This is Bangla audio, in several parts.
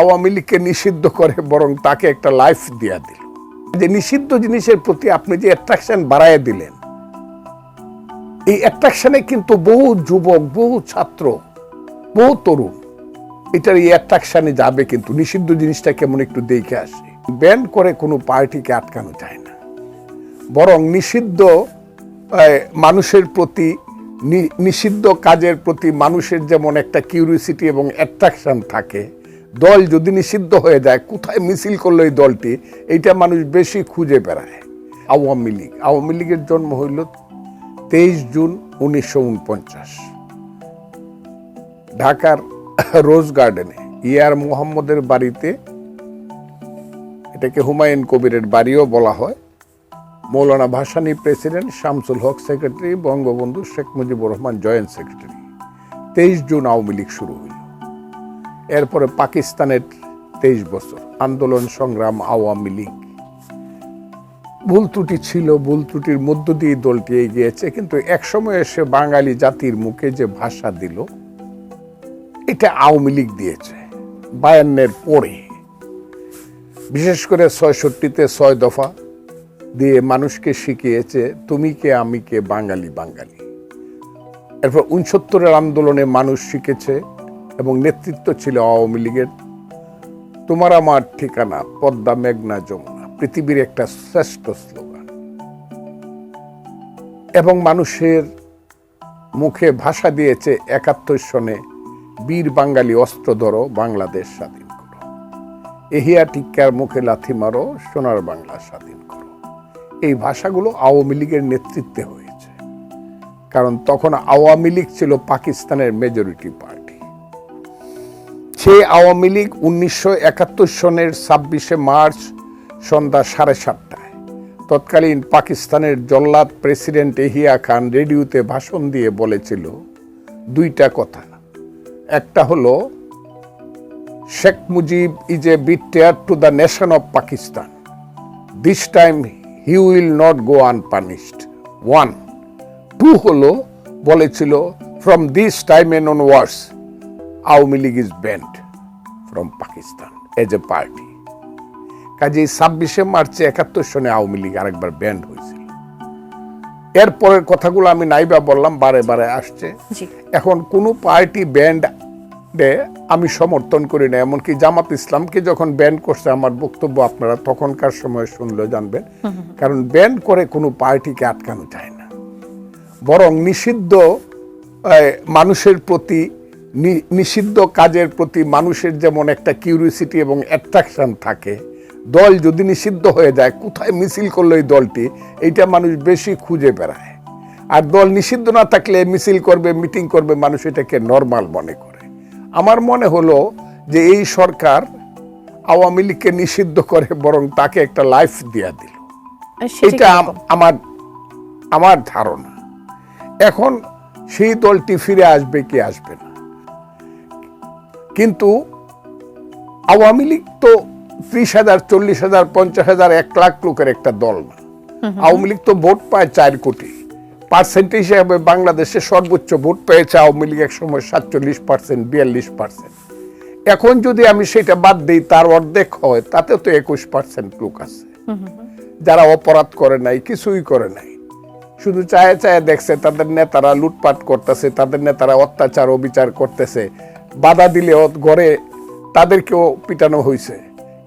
আওয়ামী লীগকে নিষিদ্ধ করে বরং তাকে একটা লাইফ দিয়া দিল। যে নিষিদ্ধ জিনিসের প্রতি আপনি যে অ্যাট্রাকশন বাড়ায় দিলেন, এই অ্যাট্রাকশনে কিন্তু বহু যুবক, বহু ছাত্র, বহু তরুণ, এটার এই অ্যাট্রাকশনে যাবে কিন্তু। নিষিদ্ধ জিনিসটা কেমন একটু দেখে আসে। ব্যান করে কোনো পার্টিকে আটকানো যায় না। বরং নিষিদ্ধ মানুষের প্রতি নিষিদ্ধ কাজের প্রতি মানুষের যেমন একটা কিউরিসিটি এবং অ্যাট্রাকশন থাকে দল যদি নিষিদ্ধ হয়ে যায়, কোথায় মিছিল করল এই দলটি? এইটা মানুষ বেশি খুঁজে বেড়ায় আওয়ামী লীগ। আওয়ামী লীগের জন্ম হইল তেইশ জুন উনিশশো উনপঞ্চাশ। ঢাকার রোজ গার্ডেনে ইয়ার মোহাম্মদের বাড়িতে, এটাকে হুমায়ুন কবিরের বাড়িও বলা হয়, Maulana Bhasani president, Shamsul Haque secretary, Bangabandhu Sheikh Mujibur Rahman joint secretary. তেইশ জুন আওয়ামী লীগ শুরু হইল। এরপরে পাকিস্তানের তেইশ বছর আন্দোলন, সংগ্রাম, আওয়ামী লীগ। ভুল ত্রুটি ছিল, ভুল ত্রুটির মধ্য দিয়ে দলটি এগিয়েছে কিন্তু একসময় এসে বাঙালি জাতির মুখে যে ভাষা দিল, এটা আওয়ামী লীগ দিয়েছে, বায়ান্নের পরে। বিশেষ করে ছয়ষট্টিতে ছয় দফা দিয়ে মানুষকে শিখিয়েছে, তুমি কে, আমি কে, বাঙালি বাঙালি। এরপর উনসত্তরের আন্দোলনে মানুষ শিখেছে এবং নেতৃত্ব ছিল আওয়ামী লীগের। তোমার আমার ঠিকানা, পদ্মা মেঘনা যমুনা, পৃথিবীর একটা শ্রেষ্ঠ স্লোগান। এবং মানুষের মুখে ভাষা দিয়েছে একাত্তর সনে, বীর বাঙালি অস্ত্র ধরো, বাংলাদেশ স্বাধীন করো। এহিয়া টিক্কার মুখে লাথি মারো, সোনার বাংলা স্বাধীন করো। এই ভাষাগুলো আওয়ামী লীগের নেতৃত্বে হয়েছে। কারণ তখন আওয়ামী লীগ ছিল পাকিস্তানের মেজরিটি পার্টি সেই আওয়ামী লীগ উনিশশো একাত্তর সনের ছাব্বিশে মার্চ সন্ধ্যা সাড়ে সাতটায়। তৎকালীন পাকিস্তানের জল্লাদ প্রেসিডেন্ট এহিয়া খান রেডিওতে ভাষণ দিয়ে বলেছিল, দুইটা কথা। একটা হলো, Sheikh Mujib is a betrayer to the nation of Pakistan this time he will not go unpunished one two হলো, বলেছিল from this time and onwards Awami League is banned from Pakistan as a party কাজে ছাব্বিশে মার্চে একাত্তর সনে আওয়ামী লীগ আরেকবার ব্যান্ড হয়েছিল। এরপরের কথাগুলো আমি নাইবা বললাম বারে বারে আসছে। এখন কোনো পার্টি ব্যান্ড আমি সমর্থন করি না এমনকি জামাত ইসলামকে যখন ব্যান করছে আমার বক্তব্য আপনারা তখনকার সময় শুনলে জানবেন। কারণ ব্যান করে কোনো পার্টিকে আটকানো যায় না। বরং নিষিদ্ধ মানুষের প্রতি নিষিদ্ধ কাজের প্রতি মানুষের যেমন একটা কিউরিসিটি এবং অ্যাট্রাকশন থাকে দল যদি নিষিদ্ধ হয়ে যায় কোথায় মিছিল করল এই দলটি? এইটা মানুষ বেশি খুঁজে বেড়ায়। আর দল নিষিদ্ধ না থাকলে মিছিল করবে মিটিং করবে মানুষ এটাকে নর্মাল মনে করে। আমার মনে হলো যে এই সরকার আওয়ামী লীগকে নিষিদ্ধ করে বরং তাকে একটা লাইফ দিয়া দিল। এটা আমার আমার ধারণা। এখন সেই দলটি ফিরে আসবে কি আসবে না? কিন্তু আওয়ামী লীগ তো ত্রিশ হাজার, চল্লিশ হাজার, পঞ্চাশ হাজার, এক লাখ লোকের একটা দল না। আওয়ামী লীগ তো ভোট পায় চার কোটি। পার্সেন্টেজ হিসাবে বাংলাদেশে সর্বোচ্চ ভোট পেয়েছে আওয়ামী লীগ এক সময় সাতচল্লিশ পার্সেন্ট, বিয়াল্লিশ পার্সেন্ট। এখন যদি আমি সেটা বাদ দিই, তার অর্ধেক হয়, তাতে তো একুশ পার্সেন্ট লোক আছে। যারা অপরাধ করে নাই, কিছুই করে নাই। শুধু চায়ে চায়ে দেখছে, তাদের নেতারা লুটপাট করতেছে, তাদের নেতারা অত্যাচার, অবিচার করতেছে। বাধা দিলে ঘরে তাদেরকেও পিটানো হয়েছে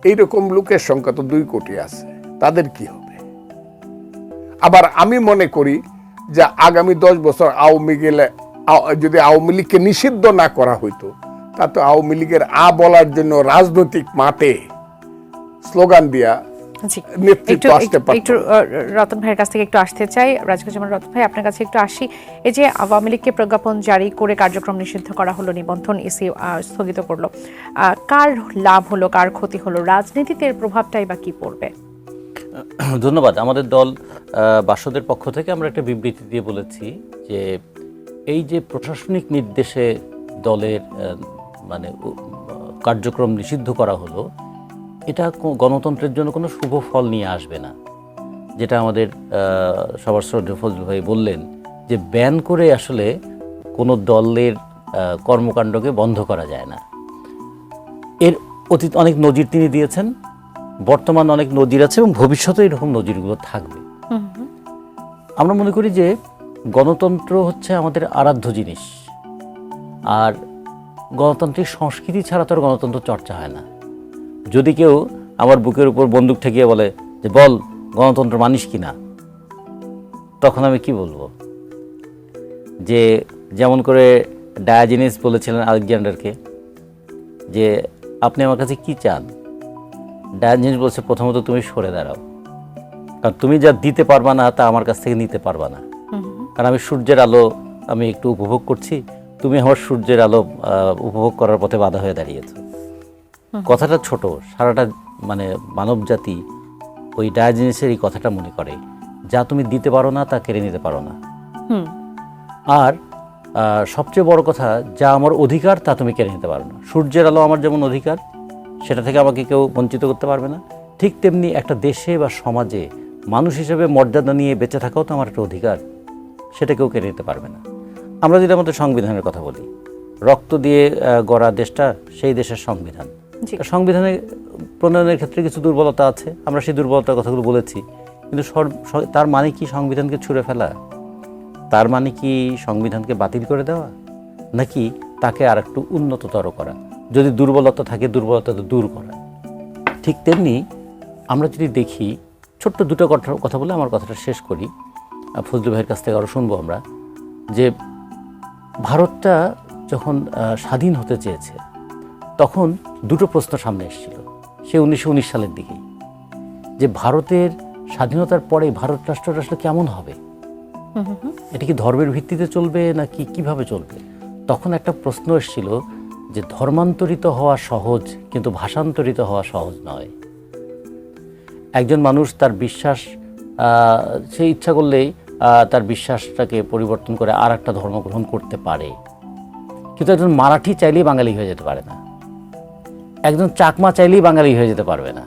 এইরকম লোকের সংখ্যা তো দুই কোটি আছে। তাদের কি হবে? আবার আমি মনে করি যে আগামী দশ বছর আওয়ামী গেলে যদি আওয়ামী লীগকে নিষিদ্ধ না করা হইতো, তাতে আওয়ামী লীগের আ বলার জন্য রাজনৈতিক মাঠে স্লোগান দিয়া একটু একটু- রতন ভাইয়ের কাছ থেকে একটু আসতে চাই। রাজকুমার রতন ভাই আপনার কাছে একটু আসি। এই যে আওয়ামী লীগকে প্রজ্ঞাপন জারি করে কার্যক্রম নিষিদ্ধ করা হলো নিবন্ধন ইসি স্থগিত করল। কার লাভ হলো কার ক্ষতি হলো রাজনীতিতে এর প্রভাবটাই বা কি পড়বে? ধন্যবাদ। আমাদের দল বাসদের পক্ষ থেকে আমরা একটা বিবৃতি দিয়ে বলেছি যে এই যে প্রশাসনিক নির্দেশে দলের মানে কার্যক্রম নিষিদ্ধ করা হলো এটা গণতন্ত্রের জন্য কোনো শুভ ফল নিয়ে আসবে না। যেটা আমাদের সবার শ্রদ্ধেয় ফজল ভাই বললেন যে ব্যান করে আসলে কোনো দলের কর্মকাণ্ডকে বন্ধ করা যায় না। এর অতীত অনেক নজির তিনি দিয়েছেন বর্তমান অনেক নজির আছে এবং ভবিষ্যতে এরকম নজিরগুলো থাকবে। আমরা মনে করি যে গণতন্ত্র হচ্ছে আমাদের আরাধ্য জিনিস। আর গণতান্ত্রিক সংস্কৃতি ছাড়া তো আর গণতন্ত্র চর্চা হয় না। যদি কেউ আমার বুকের উপর বন্দুক ঠেকিয়ে বলে যে বল গণতন্ত্র মানিস কি না তখন আমি কি বলব? যে যেমন করে ডায়াজিনিস বলেছিলেন আলেকজান্ডারকে যে আপনি আমার কাছে কি চান? ডায়াজিনিস বলছে প্রথমত তুমি সরে দাঁড়াও। কারণ তুমি যা দিতে পারবা না তা আমার কাছ থেকে নিতে পারবা না। কারণ আমি সূর্যের আলো আমি একটু উপভোগ করছি। তুমি আমার সূর্যের আলো উপভোগ করার পথে বাধা হয়ে দাঁড়িয়েছো। কথাটা ছোট সারাটা মানে মানব জাতি ওই ডায়াজিনিসের এই কথাটা মনে করে যা তুমি দিতে পারো না তা কেড়ে নিতে পারো না। হুম। আর সবচেয়ে বড় কথা যা আমার অধিকার তা তুমি কেড়ে নিতে পারো না। সূর্যের আলো আমার যেমন অধিকার সেটা থেকে আমাকে কেউ বঞ্চিত করতে পারবে না। ঠিক তেমনি একটা দেশে বা সমাজে মানুষ হিসেবে মর্যাদা নিয়ে বেঁচে থাকাও তো আমার একটা অধিকার সেটা কেউ কেড়ে নিতে পারবে না। আমরা যদি আমাদের সংবিধানের কথা বলি রক্ত দিয়ে গড়া দেশটা সেই দেশের সংবিধান। সংবিধানে প্রণয়নের ক্ষেত্রে কিছু দুর্বলতা আছে। আমরা সেই দুর্বলতার কথাগুলো বলেছি। কিন্তু তার মানে কি সংবিধানকে ছুঁড়ে ফেলা? তার মানে কি সংবিধানকে বাতিল করে দেওয়া? নাকি তাকে আর একটু উন্নততর করা? যদি দুর্বলতা থাকে, দুর্বলতা দূর করা। ঠিক তেমনি আমরা যদি দেখি, ছোট্ট দুটো কথা কথা বলে আমার কথাটা শেষ করি। ফজলু ভাইয়ের কাছ থেকে আরও শুনব আমরা। যে ভারতটা যখন স্বাধীন হতে চেয়েছে তখন দুটো প্রশ্ন সামনে এসেছিল। সে উনিশশো উনিশ সালের দিকেই। যে ভারতের স্বাধীনতার পরে ভারত রাষ্ট্রটা আসলে কেমন হবে? এটা কি ধর্মের ভিত্তিতে চলবে নাকি কীভাবে চলবে? তখন একটা প্রশ্ন এসেছিল যে ধর্মান্তরিত হওয়া সহজ কিন্তু ভাষান্তরিত হওয়া সহজ নয়। একজন মানুষ তার বিশ্বাস সে ইচ্ছা করলেই তার বিশ্বাসটাকে পরিবর্তন করে আর একটা ধর্ম গ্রহণ করতে পারে। কিন্তু একজন মারাঠি চাইলেই বাঙালি হয়ে যেতে পারে না। একজন চাকমা চাইলেই বাঙালি হয়ে যেতে পারবে না।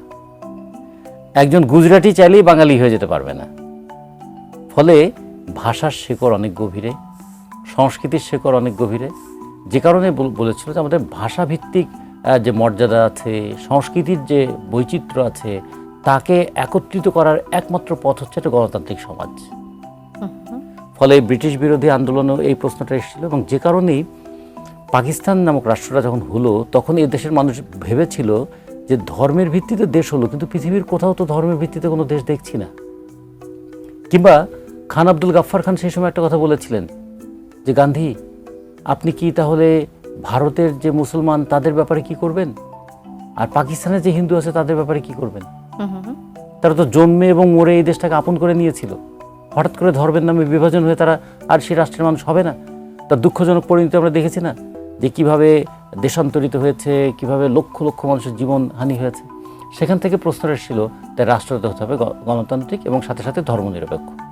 একজন গুজরাটি চাইলেই বাঙালি হয়ে যেতে পারবে না। ফলে ভাষার শেকড় অনেক গভীরে সংস্কৃতির শেকড় অনেক গভীরে। যে কারণে বল- বলেছিল যে আমাদের ভাষাভিত্তিক যে মর্যাদা আছে সংস্কৃতির যে বৈচিত্র্য আছে তাকে একত্রিত করার একমাত্র পথ হচ্ছে একটা গণতান্ত্রিক সমাজ। ফলে ব্রিটিশ বিরোধী আন্দোলনেও এই প্রশ্নটা এসেছিল এবং যে কারণেই পাকিস্তান নামক রাষ্ট্রটা যখন হলো তখন এই দেশের মানুষ ভেবেছিল যে ধর্মের ভিত্তিতে দেশ হলো কিন্তু পৃথিবীর কোথাও তো ধর্মের ভিত্তিতে কোনো দেশ দেখছি না। কিংবা খান আব্দুল গাফফার খান সেই সময় একটা কথা বলেছিলেন যে গান্ধী আপনি কি তাহলে ভারতের যে মুসলমান তাদের ব্যাপারে কি করবেন? আর পাকিস্তানের যে হিন্দু আছে তাদের ব্যাপারে কি করবেন? তারা তো জন্মে এবং মরে এই দেশটাকে আপন করে নিয়েছিল। হঠাৎ করে ধর্মের নামে বিভাজন হয়ে তারা আর সেই রাষ্ট্রের মানুষ হবে না। তার দুঃখজনক পরিণতি আমরা দেখেছি না? যে কীভাবে দেশান্তরিত হয়েছে কীভাবে লক্ষ লক্ষ মানুষের জীবন হানি হয়েছে সেখান থেকে প্রশ্ন এসেছিল তাই রাষ্ট্রতে হতে হবে গণতান্ত্রিক এবং সাথে সাথে ধর্মনিরপেক্ষ।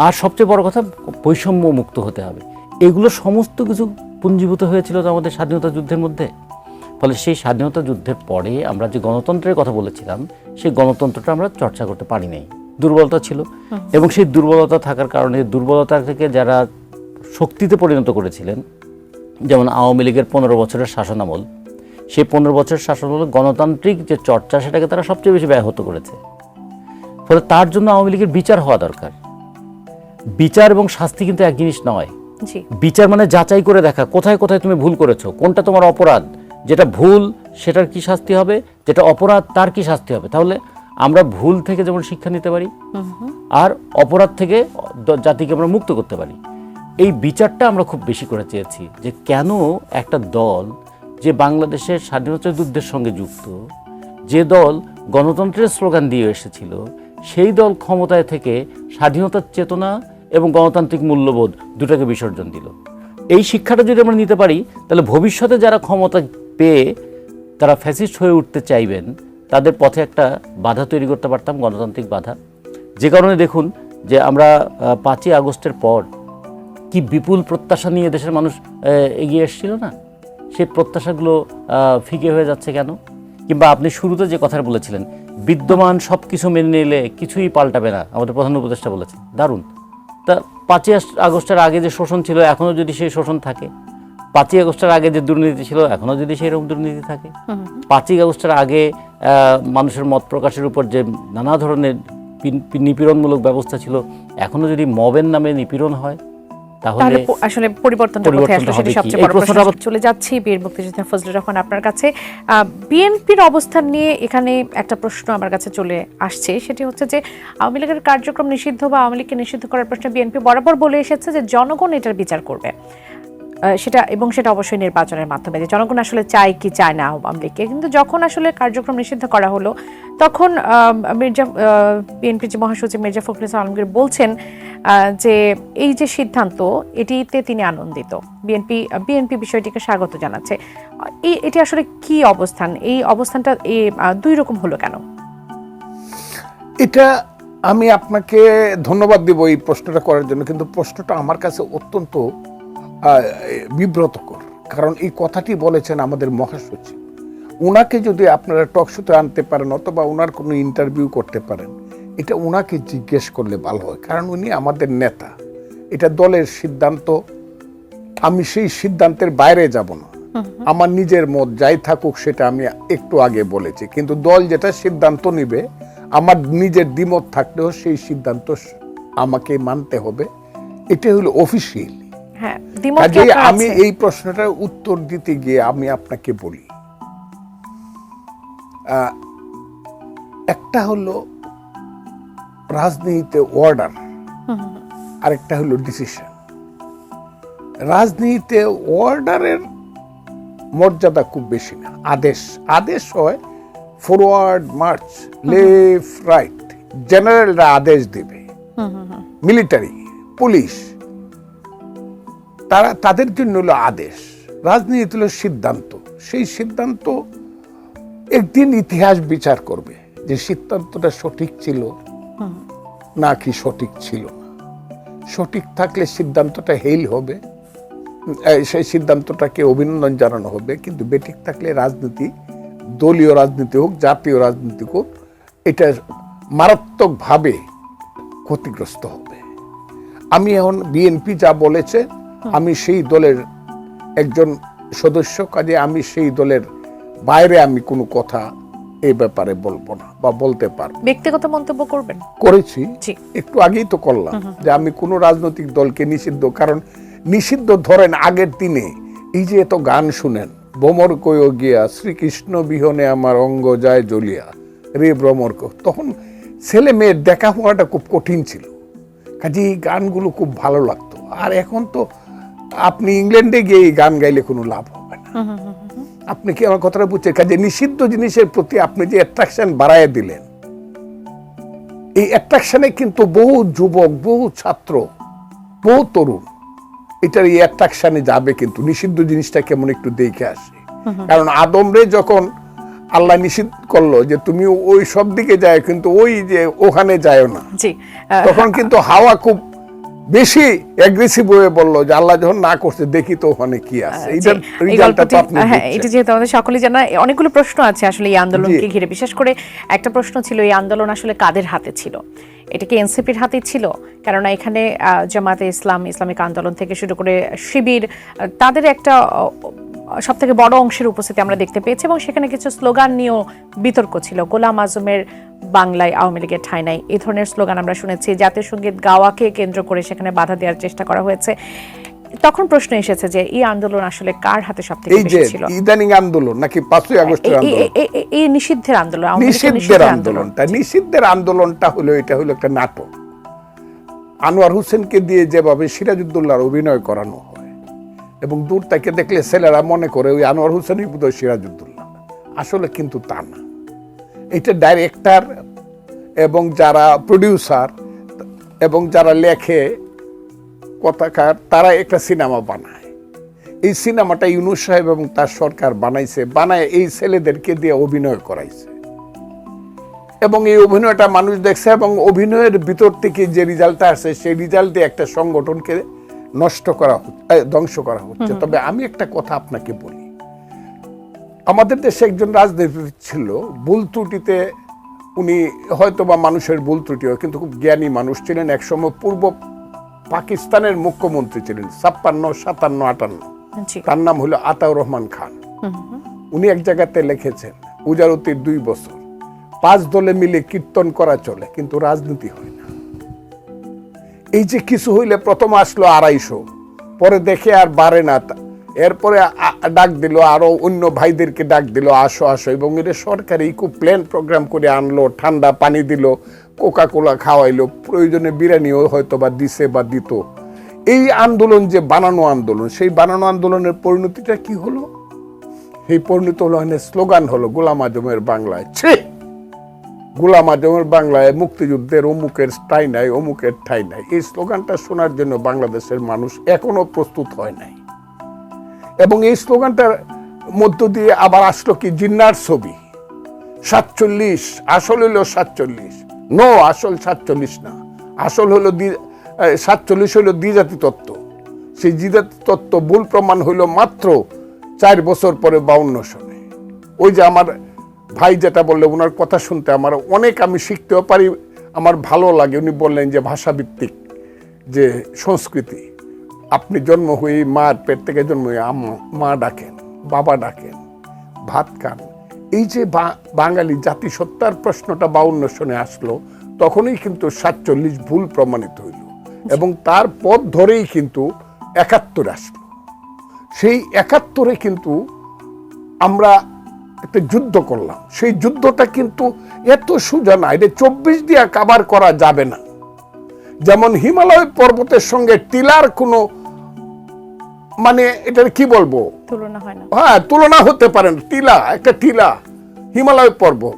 আর সবচেয়ে বড় কথা বৈষম্য মুক্ত হতে হবে। এগুলো সমস্ত কিছু পুঞ্জীভূত হয়েছিল তো আমাদের স্বাধীনতা যুদ্ধের মধ্যে। ফলে সেই স্বাধীনতা যুদ্ধের পরে আমরা যে গণতন্ত্রের কথা বলেছিলাম সেই গণতন্ত্রটা আমরা চর্চা করতে পারি নাই। দুর্বলতা ছিল। এবং সেই দুর্বলতা থাকার কারণে দুর্বলতা থেকে যারা শক্তিতে পরিণত করেছিলেন যেমন আওয়ামী লীগের পনেরো বছরের শাসনামল সেই পনেরো বছরের শাসনামলে গণতান্ত্রিক যে চর্চা সেটাকে তারা সবচেয়ে বেশি ব্যাহত করেছে। ফলে তার জন্য আওয়ামী লীগের বিচার হওয়া দরকার। বিচার এবং শাস্তি কিন্তু এক জিনিস নয়। বিচার মানে যাচাই করে দেখা কোথায় কোথায় তুমি ভুল করেছ কোনটা তোমার অপরাধ যেটা ভুল সেটার কি শাস্তি হবে যেটা অপরাধ তার কি শাস্তি হবে। তাহলে আমরা ভুল থেকে যেমন শিক্ষা নিতে পারি আর অপরাধ থেকে জাতিকে আমরা মুক্ত করতে পারি। এই বিচারটা আমরা খুব বেশি করে চেয়েছি যে কেন একটা দল যে বাংলাদেশের স্বাধীনতা যুদ্ধের সঙ্গে যুক্ত, যে দল গণতন্ত্রের স্লোগান দিয়ে এসেছিল, সেই দল ক্ষমতায় থেকে স্বাধীনতার চেতনা এবং গণতান্ত্রিক মূল্যবোধ দুটাকে বিসর্জন দিল। এই শিক্ষাটা যদি আমরা নিতে পারি, তাহলে ভবিষ্যতে যারা ক্ষমতা পেয়ে তারা ফ্যাসিস্ট হয়ে উঠতে চাইবেন, তাদের পথে একটা বাধা তৈরি করতে পারতাম, গণতান্ত্রিক বাধা। যে কারণে দেখুন যে আমরা পাঁচই আগস্টের পর কি বিপুল প্রত্যাশা নিয়ে দেশের মানুষ এগিয়ে এসেছিল না? সেই প্রত্যাশাগুলো ফিকে হয়ে যাচ্ছে কেন? কিংবা আপনি শুরুতে যে কথা বলেছিলেন বিদ্যমান সব কিছু মেনে নিলে কিছুই পাল্টাবে না আমাদের প্রধান উপদেষ্টা বলেছেন। দারুণ। তা পাঁচই আগস্টের আগে যে শোষণ ছিল এখনও যদি সেই শোষণ থাকে? পাঁচই আগস্টের আগে যে দুর্নীতি ছিল এখনও যদি সেই রকম দুর্নীতি থাকে? পাঁচই আগস্টের আগে মানুষের মত প্রকাশের উপর যে নানা ধরনের নিপীড়নমূলক ব্যবস্থা ছিল এখনও যদি মবের নামে নিপীড়ন হয় তাহলে আসলে পরিবর্তনটা কোথায় আসলো সেটি সবচেয়ে বড় প্রশ্ন। চলে যাচ্ছি বীর মুক্তিযোদ্ধা ফজলুর রহমান আপনার কাছে। বিএনপির অবস্থান নিয়ে এখানে একটা প্রশ্ন আমার কাছে চলে আসছে। সেটি হচ্ছে যে আওয়ামী লীগের কার্যক্রম নিষিদ্ধ বা আওয়ামী লীগকে নিষিদ্ধ করার প্রশ্নে বিএনপি বরাবর বলে এসেছে যে জনগণ এটার বিচার করবে। সেটা এবং সেটা অবশ্যই নির্বাচনের মাধ্যমে যে জনগণ আসলে চায় কি চায় না আওয়ামী লীগকে। কিন্তু যখন আসলে কার্যক্রম নিষিদ্ধ করা হলো তখন আহ, মির্জা বিএনপি যে মহাসচিব মির্জা ফখরুল ইসলাম আলমগীর বলছেন যে এই যে সিদ্ধান্ত, এটিতে তিনি আনন্দিত। বিএনপি বিএনপি বিষয়টিকে স্বাগত জানাচ্ছে। এই, এটি আসলে কি অবস্থান? এই অবস্থানটা দুই রকম হলো কেন? এটা আমি আপনাকে ধন্যবাদ দিব এই প্রশ্নটা করার জন্য, কিন্তু প্রশ্নটা আমার কাছে অত্যন্ত বিব্রতকর। কারণ এই কথাটি বলেছেন আমাদের মহাসচিব। ওনাকে যদি আপনারা টকশোতে আনতে পারেন অথবা ওনার কোনো ইন্টারভিউ করতে পারেন এটা ওনাকে জিজ্ঞেস করলে ভালো হয় কারণ উনি আমাদের নেতা। এটা দলের সিদ্ধান্ত আমি সেই সিদ্ধান্তের বাইরে যাব না। আমার নিজের মত যাই থাকুক সেটা আমি একটু আগে বলেছি কিন্তু দল যেটা সিদ্ধান্ত নিবে আমার নিজের দ্বিমত থাকলেও সেই সিদ্ধান্ত আমাকে মানতে হবে। এটা হলো অফিসিয়াল হ্যাঁ দ্বিমত কি কাজেই আপনার আমি এই প্রশ্নটার উত্তর দিতে গিয়ে আমি আপনাকে বলি। আহ, একটা হলো রাজনীতিতে অর্ডার আরেকটা হলো ডিসিশন রাজনীতিতে অর্ডারের মর্যাদা খুব বেশি না। আদেশ আদেশ হয় ফরওয়ার্ড মার্চ লেফট রাইট জেনারেলরা আদেশ দেবে। মিলিটারি পুলিশ তারা তাদের জন্য হলো আদেশ। রাজনীতি হলো সিদ্ধান্ত। সেই সিদ্ধান্ত একদিন ইতিহাস বিচার করবে যে সিদ্ধান্তটা সঠিক ছিল নাকি সঠিক ছিল সঠিক থাকলে সিদ্ধান্তটা হেল হবে। সেই সিদ্ধান্তটাকে অভিনন্দন জানানো হবে। কিন্তু বেঠিক থাকলে রাজনীতি দলীয় রাজনীতি হোক জাতীয় রাজনীতি হোক এটা মারাত্মকভাবে ক্ষতিগ্রস্ত হবে। আমি এখন বিএনপি যা বলেছে আমি সেই দলের একজন সদস্য কাজে আমি সেই দলের বাইরে আমি কোনো কথা এই ব্যাপারে বলব না বা বলতে পারব ব্যক্তিগত মন্তব্য করবেন? করেছি। একটু আগেই তো করলাম যে আমি কোনো রাজনৈতিক দলকে নিষিদ্ধ কারণ নিষিদ্ধ ধরেন আগের দিনে এই যে এত গান শুনেন ভ্রমর কয় গিয়া শ্রীকৃষ্ণ বিহনে আমার অঙ্গ যায় জ্বলিয়া রে ভ্রমর। তখন ছেলে মেয়ের দেখা হওয়াটা খুব কঠিন ছিল। কাজে এই গানগুলো খুব ভালো লাগতো। আর এখন তো আপনি ইংল্যান্ডে গিয়ে এই গান গাইলে কোনো লাভ হবে না। আপনি কি আমার কথাটা বুঝছেন? কাজে নিষিদ্ধ জিনিসের প্রতি আপনি যে অ্যাট্রাকশন বাড়ায় দিলেন এই অ্যাট্রাকশনে কিন্তু বহু যুবক বহু ছাত্র বহু তরুণ এটার এই অ্যাট্রাকশনে যাবে কিন্তু। নিষিদ্ধ জিনিসটা কেমন একটু দেখে আসে। কারণ আদমরে যখন আল্লাহ নিষিদ্ধ করল যে তুমি ওই সব দিকে যায় কিন্তু ওই যে ওখানে যায় না। তখন কিন্তু হাওয়া খুব বেশি অ্যাগ্রেসিভ হয়ে বলল যে আল্লাহ যখন না করছে দেখি তো ওখানে কি আছে। এইটার রেজাল্টটা তো আপনি হ্যাঁ এটা যেহেতু আমাদের সকলে জানা অনেকগুলো প্রশ্ন আছে আসলে এই আন্দোলনকে ঘিরে। বিশেষ করে একটা প্রশ্ন ছিল এই আন্দোলন আসলে কাদের হাতে ছিল? এটা কি এনসিপির হাতে ছিল? কেননা এখানে জামাতে ইসলাম ইসলামিক আন্দোলন থেকে শুরু করে শিবির তাদের একটা সব থেকে বড় অংশের উপস্থিতি আমরা দেখতে পেয়েছি এবং সেখানে কিছু স্লোগান নিয়েও বিতর্ক ছিল। গোলাম আজমের বাংলায় আওয়ামী লীগের ঠাঁই নাই। এই ধরনের স্লোগান আমরা শুনেছি। জাতীয় সংগীত গাওয়াকে কেন্দ্র করে সেখানে বাধা দেওয়ার চেষ্টা করা হয়েছে। তখন প্রশ্ন এসেছে যে এই আন্দোলন আসলে কার হাতে সব থেকে বেশি ছিল? ইদানিং আন্দোলন নাকি পাঁচই আগস্টের আন্দোলন? এই- নিষিদ্ধের আন্দোলন নিষিদ্ধের আন্দোলনটা নিষিদ্ধের আন্দোলনটা হলো এটা হলো একটা নাটক। আনোয়ার হোসেনকে দিয়ে যেভাবে সিরাজউদ্দৌলার অভিনয় করানো এবং দূর থেকে দেখলে ছেলেরা মনে করে ওই আনোয়ার হোসেনই বোধহয় সিরাজউদ্দৌলা। আসলে কিন্তু তা না। এটা ডাইরেক্টর এবং যারা প্রডিউসার এবং যারা লেখে, কথাকার তারা একটা সিনেমা বানায়। এই সিনেমাটা ইউনুস সাহেব এবং তার সরকার বানাইছে, বানায় এই ছেলেদেরকে দিয়ে অভিনয় করাইছে। এবং এই অভিনয়টা মানুষ দেখছে এবং অভিনয়ের ভিতর থেকে যে রেজাল্টটা আসে, সেই রেজাল্ট দিয়ে একটা সংগঠনকে নষ্ট করা হচ্ছে ধ্বংস করা হচ্ছে। তবে আমি একটা কথা আপনাকে বলি। আমাদের দেশে একজন রাজনীতিবিদ ছিল ভুল ত্রুটিতে উনি হয়তো বা মানুষের ভুল ত্রুটি হয় কিন্তু খুব জ্ঞানী মানুষ ছিলেন। একসময় পূর্ব পাকিস্তানের মুখ্যমন্ত্রী ছিলেন ছাপ্পান্ন সাতান্ন আটান্ন। তার নাম হলো আতাউর রহমান খান। উনি এক জায়গাতে লিখেছেন উজারতির দুই বছর। পাঁচ দলে মিলে কীর্তন করা চলে কিন্তু রাজনীতি হয় না। এই যে কিছু হইলে প্রথম আসলো আড়াইশো, পরে দেখে আর বাড়ে না। এরপরে ডাক দিল, আরও অন্য ভাইদেরকে ডাক দিল, আসো আসো। এবং এটা সরকারি খুব প্ল্যান প্রোগ্রাম করে আনলো, ঠান্ডা পানি দিল কোকা কোলা খাওয়াইলো, প্রয়োজনে বিরিয়ানিও হয়তো বা দিছে বা দিত। এই আন্দোলন যে বানানো আন্দোলন, সেই বানানো আন্দোলনের পরিণতিটা কি হলো? এই পরিণত হলো স্লোগান হলো, গোলাম আজমের বাংলায়, ছি! গোলাম আজমের বাংলায় মুক্তিযুদ্ধের অমুকের ঠাই নাই, অমুকের ঠাই নাই। এই স্লোগানটা শোনার জন্য বাংলাদেশের মানুষ এখনও প্রস্তুত হয় নাই। এবং এই স্লোগানটার মধ্য দিয়ে আবার আসলো কি জিন্নার ছবি। সাতচল্লিশ, আসল হলো সাতচল্লিশ। নো আসল সাতচল্লিশ না। আসল হলো সাতচল্লিশ হলো দ্বিজাতি তত্ত্ব। সেই দ্বিজাতি তত্ত্ব ভুল প্রমাণ হইল মাত্র চার বছর পরে বাউন্ন সনে। ওই যে আমার ভাই যেটা বললে ওনার কথা শুনতে আমার অনেক আমি শিখতেও পারি, আমার ভালো লাগে। উনি বললেন যে ভাষাভিত্তিক যে সংস্কৃতি, আপনি জন্ম হয়ে মার পেট থেকে জন্ম হয়ে মা ডাকেন, বাবা ডাকেন, ভাত খান। এই যে বাঙালি জাতিসত্তার প্রশ্নটা বাউন্ন সনে আসলো, তখনই কিন্তু সাতচল্লিশ ভুল প্রমাণিত হইল এবং তার পথ ধরেই কিন্তু একাত্তর আসলো। সেই একাত্তরে কিন্তু আমরা একটা যুদ্ধ করলাম। সেই যুদ্ধটা কিন্তু এত সোজা না এটা চব্বিশ দিয়ে কাবার করা যাবে না। যেমন হিমালয় পর্বতের সঙ্গে টিলার কোনো মানে এটার কি বলব? তুলনা হয় না। হ্যাঁ তুলনা হতে পারেন টিলা একটা টিলা হিমালয় পর্বত।